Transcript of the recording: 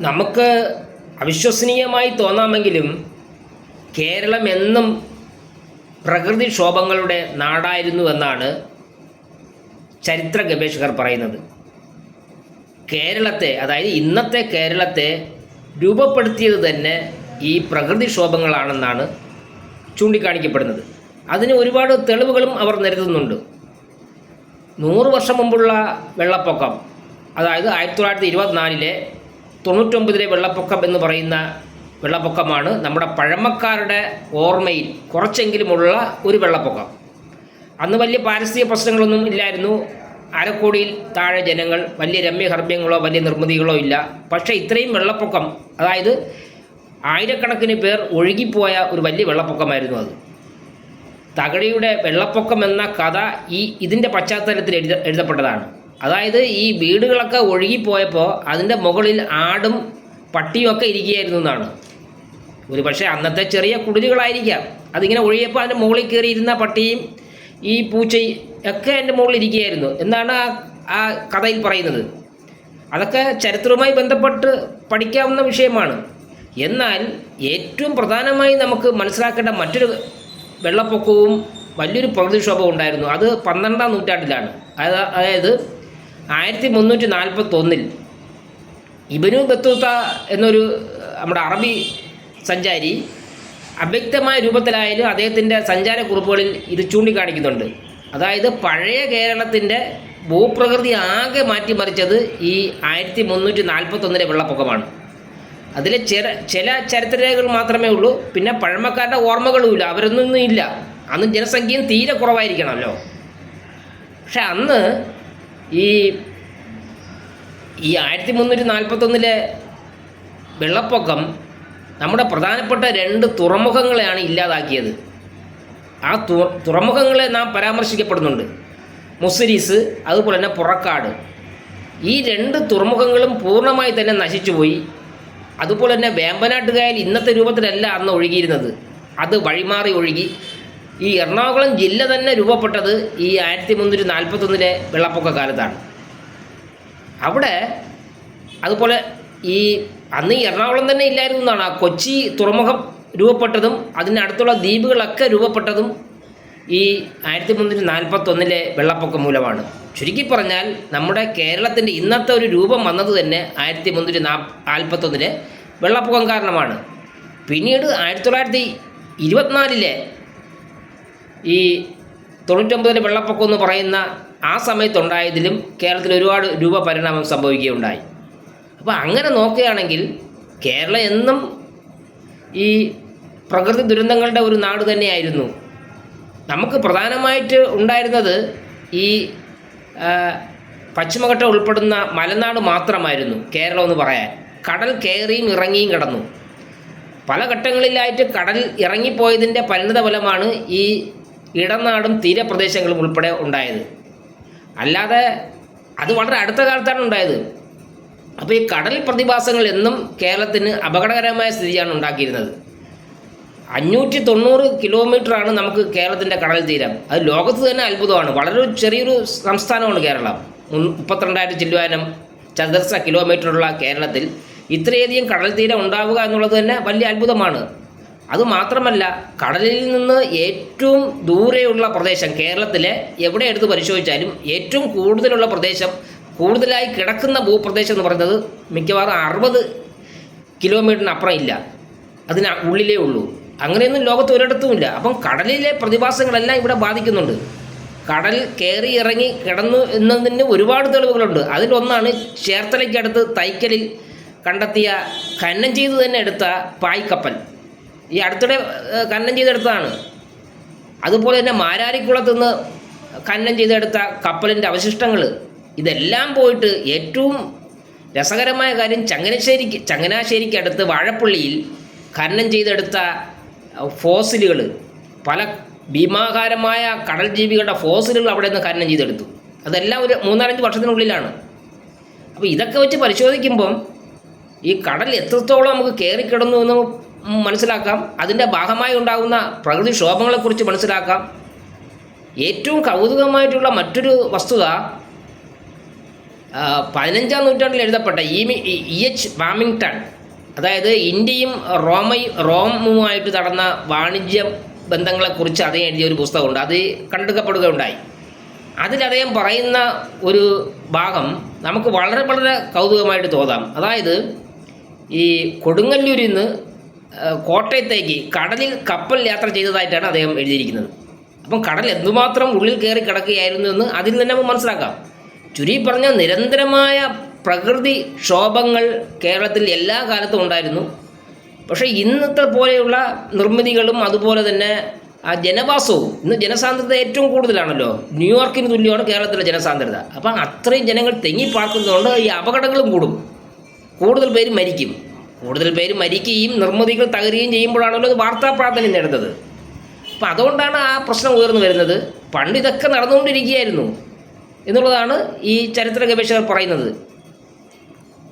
നമുക്ക് അവിശ്വസനീയമായി തോന്നാമെങ്കിലും കേരളം എന്നും പ്രകൃതിക്ഷോഭങ്ങളുടെ നാടായിരുന്നു എന്നാണ് ചരിത്ര ഗവേഷകർ പറയുന്നത്. കേരളത്തെ അതായത് ഇന്നത്തെ കേരളത്തെ രൂപപ്പെടുത്തിയത് തന്നെ ഈ പ്രകൃതിക്ഷോഭങ്ങളാണെന്നാണ് ചൂണ്ടിക്കാണിക്കപ്പെടുന്നത്. അതിന് ഒരുപാട് തെളിവുകളും അവർ നിരത്തുന്നുണ്ട്. നൂറ് വർഷം മുമ്പുള്ള വെള്ളപ്പൊക്കം അതായത് ആയിരത്തി തൊള്ളായിരത്തി ഇരുപത്തിനാലിലെ തൊണ്ണൂറ്റൊമ്പതിലെ വെള്ളപ്പൊക്കം എന്ന് പറയുന്ന വെള്ളപ്പൊക്കമാണ് നമ്മുടെ പഴമക്കാരുടെ ഓർമ്മയിൽ കുറച്ചെങ്കിലുമുള്ള ഒരു വെള്ളപ്പൊക്കം. അന്ന് വലിയ പാരിസ്ഥിതിക പ്രശ്നങ്ങളൊന്നും ഇല്ലായിരുന്നു. അരക്കോടിയിൽ താഴെ ജനങ്ങൾ വലിയ രമ്യഹർമ്യങ്ങളോ വലിയ നിർമ്മിതികളോ ഇല്ല. പക്ഷേ ഇത്രയും വെള്ളപ്പൊക്കം അതായത് ആയിരക്കണക്കിന് പേർ ഒഴുകിപ്പോയ ഒരു വലിയ വെള്ളപ്പൊക്കമായിരുന്നു അത്. തകഴിയുടെ വെള്ളപ്പൊക്കം എന്ന കഥ ഈ ഇതിന്റെ പശ്ചാത്തലത്തിൽ എഴുത എഴുതപ്പെട്ടതാണ്. അതായത് ഈ വീടുകളൊക്കെ ഒഴുകിപ്പോയപ്പോൾ അതിന്റെ മുകളിൽ ആടും പട്ടിയും ഒക്കെ ഇരിക്കുകയായിരുന്നു എന്നാണ്. ഒരു പക്ഷേ അന്നത്തെ ചെറിയ കുടിലുകളായിരിക്കാം. അതിങ്ങനെ ഒഴിയപ്പോൾ അതിന്റെ മുകളിൽ കയറിയിരുന്ന പട്ടിയും ഈ പൂച്ചയും ഒക്കെ എന്റെ മുകളിൽ ഇരിക്കുകയായിരുന്നു. എന്നാണ് ആ ആ കഥയിൽ പറയുന്നത്. അതൊക്കെ ചരിത്രവുമായി ബന്ധപ്പെട്ട് പഠിക്കാവുന്ന വിഷയമാണ്. എന്നാൽ ഏറ്റവും പ്രധാനമായി നമുക്ക് മനസ്സിലാക്കേണ്ട മറ്റൊരു വെള്ളപ്പൊക്കവും വലിയൊരു പ്രകൃതിക്ഷോഭവും ഉണ്ടായിരുന്നു. അത് പന്ത്രണ്ടാം നൂറ്റാണ്ടിലാണ്. അതായത് ആയിരത്തി മുന്നൂറ്റി നാൽപ്പത്തൊന്നിൽ ഇബനു ബത്തൂത്ത എന്നൊരു നമ്മുടെ അറബി സഞ്ചാരി അവ്യക്തമായ രൂപത്തിലായാലും അദ്ദേഹത്തിന്റെ സഞ്ചാരക്കുറിപ്പുകളിൽ ഇത് ചൂണ്ടിക്കാണിക്കുന്നുണ്ട്. അതായത് പഴയ കേരളത്തിന്റെ ഭൂപ്രകൃതി ആകെ മാറ്റിമറിച്ചത് ഈ ആയിരത്തി മുന്നൂറ്റി നാൽപ്പത്തൊന്നിലെ വെള്ളപ്പൊക്കമാണ്. അതിൽ ചില ചില ചരിത്രരേഖകൾ മാത്രമേ ഉള്ളൂ. പിന്നെ പഴമക്കാരുടെ ഓർമ്മകളുമില്ല. അവരൊന്നും ഇല്ല. അന്ന് ജനസംഖ്യയും തീരെ കുറവായിരിക്കണമല്ലോ. പക്ഷെ അന്ന് ഈ ഈ ആയിരത്തി മുന്നൂറ്റി നാൽപ്പത്തൊന്നിലെ വെള്ളപ്പൊക്കം നമ്മുടെ പ്രധാനപ്പെട്ട രണ്ട് തുറമുഖങ്ങളെയാണ് ഇല്ലാതാക്കിയത്. ആ തുറമുഖങ്ങളെ നാം പരാമർശിക്കപ്പെടുന്നുണ്ട്. മുസിരീസ് അതുപോലെ തന്നെ പുറക്കാട്. ഈ രണ്ട് തുറമുഖങ്ങളും പൂർണമായി തന്നെ നശിച്ചുപോയി. അതുപോലെ തന്നെ വേമ്പനാട്ടുകായൽ ഇന്നത്തെ രൂപത്തിലല്ല അന്ന് ഒഴുകിയിരുന്നത്. അത് വഴിമാറി ഒഴുകി. ഈ എറണാകുളം ജില്ല തന്നെ രൂപപ്പെട്ടത് ഈ ആയിരത്തി മുന്നൂറ്റി നാൽപ്പത്തൊന്നിലെ വെള്ളപ്പൊക്ക കാലത്താണ്. അവിടെ അതുപോലെ ഈ അന്ന് ഈ എറണാകുളം തന്നെ ഇല്ലായിരുന്നു എന്നാണ്. ആ കൊച്ചി തുറമുഖം രൂപപ്പെട്ടതും അതിനടുത്തുള്ള ദ്വീപുകളൊക്കെ രൂപപ്പെട്ടതും ഈ ആയിരത്തി മുന്നൂറ്റി നാൽപ്പത്തൊന്നിലെ വെള്ളപ്പൊക്കം മൂലമാണ്. ചുരുക്കി പറഞ്ഞാൽ നമ്മുടെ കേരളത്തിന്റെ ഇന്നത്തെ ഒരു രൂപം വന്നത് തന്നെ ആയിരത്തി മുന്നൂറ്റി നാ നാൽപ്പത്തൊന്നിലെ വെള്ളപ്പൊക്കം കാരണമാണ്. പിന്നീട് ആയിരത്തി തൊള്ളായിരത്തി ഇരുപത്തിനാലിലെ ഈ തൊണ്ണൂറ്റൊമ്പതിലെ വെള്ളപ്പൊക്കം എന്ന് പറയുന്ന ആ സമയത്തുണ്ടായതിലും കേരളത്തിൽ ഒരുപാട് രൂപ പരിണാമം സംഭവിക്കുകയുണ്ടായി. അപ്പോൾ അങ്ങനെ നോക്കുകയാണെങ്കിൽ കേരളം എന്നും ഈ പ്രകൃതി ദുരന്തങ്ങളുടെ ഒരു നാട് തന്നെയായിരുന്നു. നമുക്ക് പ്രധാനമായിട്ട് ഉണ്ടായിരുന്നത് ഈ പശ്ചിമഘട്ടം ഉൾപ്പെടുന്ന മലനാട് മാത്രമായിരുന്നു കേരളം എന്ന് പറയാൻ. കടൽ കയറിയും ഇറങ്ങിയും കിടന്നു. പല ഘട്ടങ്ങളിലായിട്ട് കടൽ ഇറങ്ങിപ്പോയതിന്റെ പരിണിത ഫലമാണ് ഈ ഇടനാടും തീരപ്രദേശങ്ങളും ഉൾപ്പെടെ ഉണ്ടായത്. അല്ലാതെ അത് വളരെ അടുത്ത കാലത്താണ് ഉണ്ടായത്. അപ്പോൾ ഈ കടൽ പ്രതിഭാസങ്ങൾ എന്നും കേരളത്തിന് അപകടകരമായ സ്ഥിതിയാണ് ഉണ്ടാക്കിയിരുന്നത്. അഞ്ഞൂറ്റി തൊണ്ണൂറ് കിലോമീറ്ററാണ് നമുക്ക് കേരളത്തിന്റെ കടൽ തീരം. അത് ലോകത്ത് തന്നെ അത്ഭുതമാണ്. വളരെ ചെറിയൊരു സംസ്ഥാനമാണ് കേരളം. മുപ്പത്തിരണ്ടായിരത്തി മുപ്പത്തിരണ്ടായിരം ചില്ലുവാനം ചതുർശ കിലോമീറ്ററുള്ള കേരളത്തിൽ ഇത്രയധികം കടൽ തീരം ഉണ്ടാവുക എന്നുള്ളത് തന്നെ വലിയ അത്ഭുതമാണ്. അതുമാത്രമല്ല കടലിൽ നിന്ന് ഏറ്റവും ദൂരെയുള്ള പ്രദേശം കേരളത്തിലെ എവിടെ എടുത്ത് പരിശോധിച്ചാലും ഏറ്റവും കൂടുതലുള്ള പ്രദേശം കൂടുതലായി കിടക്കുന്ന ഭൂപ്രദേശം എന്ന് പറയുന്നത് മിക്കവാറും അറുപത് കിലോമീറ്ററിനപ്പുറം ഇല്ല. അതിന് ഉള്ളിലേ ഉള്ളൂ. അങ്ങനെയൊന്നും ലോകത്ത് ഒരിടത്തുമില്ല അപ്പം കടലിലെ പ്രതിഭാസങ്ങളെല്ലാം ഇവിടെ ബാധിക്കുന്നുണ്ട്. കടൽ കയറി ഇറങ്ങി കിടന്നു എന്നതിന് ഒരുപാട് തെളിവുകളുണ്ട്. അതിലൊന്നാണ് ചേർത്തലയ്ക്കടുത്ത് തൈക്കലിൽ കണ്ടെത്തിയ ഖനനം ചെയ്തു തന്നെ എടുത്ത പായ്ക്കപ്പൽ. ഈ അടുത്തിടെ ഖനനം ചെയ്തെടുത്തതാണ്. അതുപോലെ തന്നെ മാരാരിക്കുളത്ത് നിന്ന് ഖനനം ചെയ്തെടുത്ത കപ്പലിന്റെ അവശിഷ്ടങ്ങൾ ഇതെല്ലാം പോയിട്ട് ഏറ്റവും രസകരമായ കാര്യം ചങ്ങനാശ്ശേരിക്ക് ചങ്ങനാശ്ശേരിക്ക് അടുത്ത് വാഴപ്പള്ളിയിൽ ഖനനം ചെയ്തെടുത്ത ഫോസിലുകൾ പല ഭീമാകാരമായ കടൽ ജീവികളുടെ ഫോസിലുകൾ അവിടെ നിന്ന് ഖനനം ചെയ്തെടുത്തു. അതെല്ലാം ഒരു മൂന്നാലഞ്ച് വർഷത്തിനുള്ളിലാണ്. അപ്പോൾ ഇതൊക്കെ വെച്ച് പരിശോധിക്കുമ്പം ഈ കടൽ എത്രത്തോളം നമുക്ക് കയറിക്കിടന്നു എന്ന് മനസ്സിലാക്കാം. അതിന്റെ ഭാഗമായി ഉണ്ടാകുന്ന പ്രകൃതിക്ഷോഭങ്ങളെക്കുറിച്ച് മനസ്സിലാക്കാം. ഏറ്റവും കൗതുകമായിട്ടുള്ള മറ്റൊരു വസ്തുത പതിനഞ്ചാം നൂറ്റാണ്ടിൽ എഴുതപ്പെട്ട ഇ ഇ എച്ച് വാമിങ്ടൺ അതായത് ഇന്ത്യയും റോമയും റോമുമായിട്ട് നടന്ന വാണിജ്യ ബന്ധങ്ങളെക്കുറിച്ച് അദ്ദേഹം എഴുതിയ ഒരു പുസ്തകമുണ്ട്. അത് കണ്ടെടുക്കപ്പെടുകയുണ്ടായി. അതിൽ അദ്ദേഹം പറയുന്ന ഒരു ഭാഗം നമുക്ക് വളരെ വളരെ കൗതുകമായിട്ട് തോന്നാം. അതായത് ഈ കൊടുങ്ങല്ലൂരിൽ നിന്ന് കോട്ടയത്തേക്ക് കടലിൽ കപ്പൽ യാത്ര ചെയ്തതായിട്ടാണ് അദ്ദേഹം എഴുതിയിരിക്കുന്നത്. അപ്പം കടൽ എന്തുമാത്രം ഉള്ളിൽ കയറി കിടക്കുകയായിരുന്നു എന്ന് അതിൽ തന്നെ നമുക്ക് മനസ്സിലാക്കാം. ചുരി പറഞ്ഞ നിരന്തരമായ പ്രകൃതി ക്ഷോഭങ്ങൾ കേരളത്തിൽ എല്ലാ കാലത്തും ഉണ്ടായിരുന്നു. പക്ഷേ ഇന്നത്തെ പോലെയുള്ള നിർമ്മിതികളും അതുപോലെ തന്നെ ആ ജനവാസവും ഇന്ന് ജനസാന്ദ്രത ഏറ്റവും കൂടുതലാണല്ലോ. ന്യൂയോർക്കിന് തുല്യമാണ് കേരളത്തിലെ ജനസാന്ദ്രത. അപ്പം അത്രയും ജനങ്ങൾ തെങ്ങിപ്പാർക്കുന്നതുകൊണ്ട് ഈ അപകടങ്ങളും കൂടും. കൂടുതൽ പേര് മരിക്കും. കൂടുതൽ പേര് മരിക്കുകയും നിർമ്മിതികൾ തകരുകയും ചെയ്യുമ്പോഴാണല്ലോ അത് വാർത്താ പ്രാധാന്യം നേടുന്നത്. അപ്പം അതുകൊണ്ടാണ് ആ പ്രശ്നം ഉയർന്നു വരുന്നത്. പണ്ട് ഇതൊക്കെ നടന്നുകൊണ്ടിരിക്കുകയായിരുന്നു എന്നുള്ളതാണ് ഈ ചരിത്ര ഗവേഷകർ പറയുന്നത്.